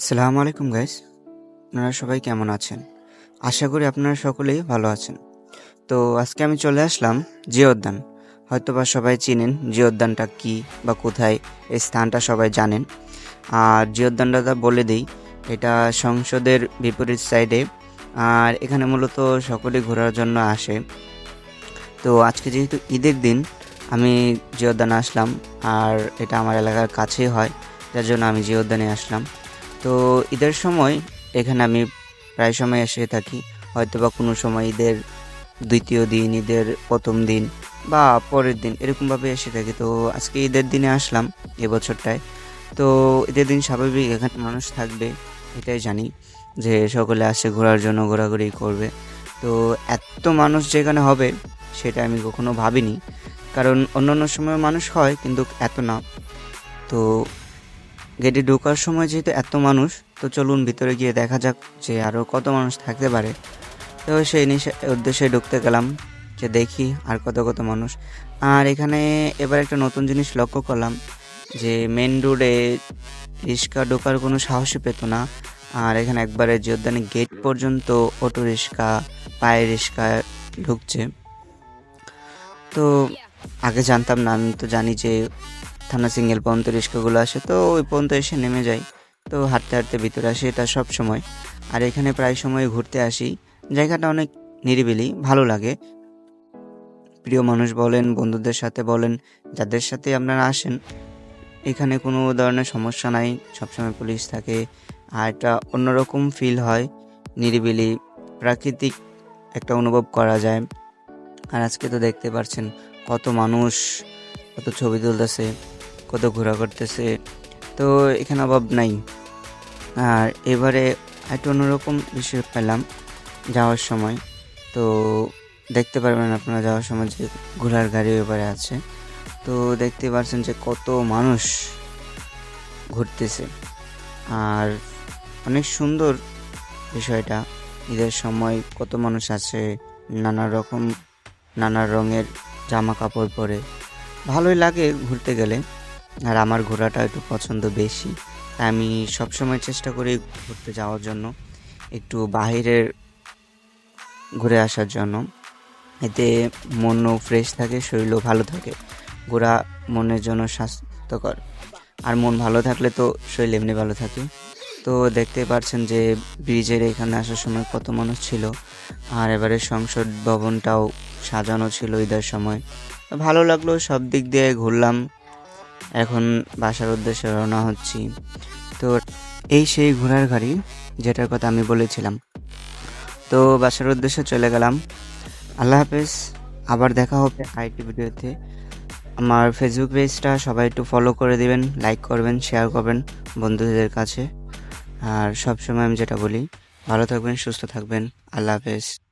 আসসালামু আলাইকুম গাইস আপনারা সবাই কেমন আছেন? আশা করি আপনারা সকলেই ভালো আছেন। তো আজকে আমি চলে আসলাম জিও উদ্যান হয়তো বা সবাই চিনেন জিও উদ্যানটা কী বা কোথায়, এই স্থানটা সবাই জানেন। আর জিও উদ্যানটা বলে দিই, এটা সংসদের বিপরীত সাইডে আর এখানে মূলত সকলে ঘোরার জন্য আসে। তো আজকে যেহেতু ঈদের দিন, আমি জিও উদ্যানে আসলাম, আর এটা আমার এলাকার কাছেই হয় যার জন্য আমি জিও উদ্যানে আসলাম। তো ঈদের সময় এখানে আমি প্রায় সময় এসে থাকি। হয়তো বা কোনো সময় ঈদের দ্বিতীয় দিন, ঈদের প্রথম দিন বা পরের দিন এরকমভাবে এসে থাকি। তো আজকে ঈদের দিনে আসলাম এবছরটায় তো ঈদের দিন স্বাভাবিক এখানে মানুষ থাকবে এটাই জানি যে সকলে আসে ঘোরার জন্য, ঘোরাঘুরি করবে। তো এত মানুষ যেখানে হবে সেটা আমি কখনো ভাবিনি। কারণ অন্যান্য সময় মানুষ হয় কিন্তু এত না। তো গেটে ঢোকার সময় যেহেতু এত মানুষ, তো চলুন ভিতরে গিয়ে দেখা যাক যে আরও কত মানুষ থাকতে পারে। তো সেই উদ্দেশ্যে ঢুকতে গেলাম যে দেখি আর কত কত মানুষ। আর এখানে এবার একটা নতুন জিনিস লক্ষ্য করলাম যে মেন রোডে রিক্সা ঢোকার কোনো সাহসই পেত না। আর এখানে একবারে যোদ্ধানি গেট পর্যন্ত অটো রিক্সা, পায়ে রিক্সা ঢুকছে। তো আগে জানতাম না, আমি তো জানি যে থানা সিঙ্গেল পর্যন্ত রিক্সাগুলো আসে, তো ওই পর্যন্ত এসে নেমে যাই তো হাঁটতে হাঁটতে ভিতরে আসি, এটা সব সময়। আর এখানে প্রায় সময় ঘুরতে আসি। জায়গাটা অনেক নিরিবিলি, ভালো লাগে। প্রিয় মানুষ বলেন, বন্ধুদের সাথে বলেন, যাদের সাথে আপনারা আসেন, এখানে কোনো ধরনের সমস্যা নাই, সবসময় পুলিশ থাকে। আর একটা অন্যরকম ফিল হয়, নিরিবিলি, প্রাকৃতিক একটা অনুভব করা যায়। আর আজকে তো দেখতে পাচ্ছেন কত মানুষ, কত ছবি তুলতেছে। কত ঘোরা করতেছে। তো এখানে অভাব নাই। আর এবারে একটা অন্যরকম বিষয় পেলাম যাওয়ার সময়। তো দেখতে পারবেন আপনারা যাওয়ার সময় যে ঘোড়ার গাড়ি এবারে আছে। তো দেখতে পাচ্ছেন যে কত মানুষ ঘুরতেছে। আর অনেক সুন্দর বিষয়টা, ঈদের সময় কত মানুষ আছে, নানা রকম, নানা রঙের জামা কাপড় পরে। ভালোই লাগে ঘুরতে গেলে। আর আমার ঘোরাটা একটু পছন্দ বেশি। তাই আমি সবসময় চেষ্টা করি ঘুরতে যাওয়ার জন্য, একটু বাহিরের ঘুরে আসার জন্য। এতে মনও ফ্রেশ থাকে, শরীরও ভালো থাকে। ঘোরা মনের জন্য স্বাস্থ্যকর। আর মন ভালো থাকলে তো শরীর এমনি ভালো থাকে। তো দেখতে পাচ্ছেন যে ব্রিজের এখানে আসার সময় কত মানুষ ছিল। আর এবারে সংসদ ভবনটাও সাজানো ছিল ঈদের সময়। ভালো লাগল, সব দিক দিয়ে ঘুরলাম। এখন বাসার উদ্দেশ্যে রওনা হচ্ছি। তো এই সেই ঘোড়ার গাড়ি, যেটার কথা আমি বলেছিলাম। তো বাসার উদ্দেশ্যে চলে গেলাম। আল্লাহ হাফেজ, আবার দেখা হবে আইটি ভিডিওতে। আমার ফেসবুক পেজটা সবাই একটু ফলো করে দিবেন লাইক করবেন শেয়ার করবেন বন্ধুদের কাছে। আর সব সময় আমি যেটা বলি, ভালো থাকবেন, সুস্থ থাকবেন। আল্লাহ হাফেজ।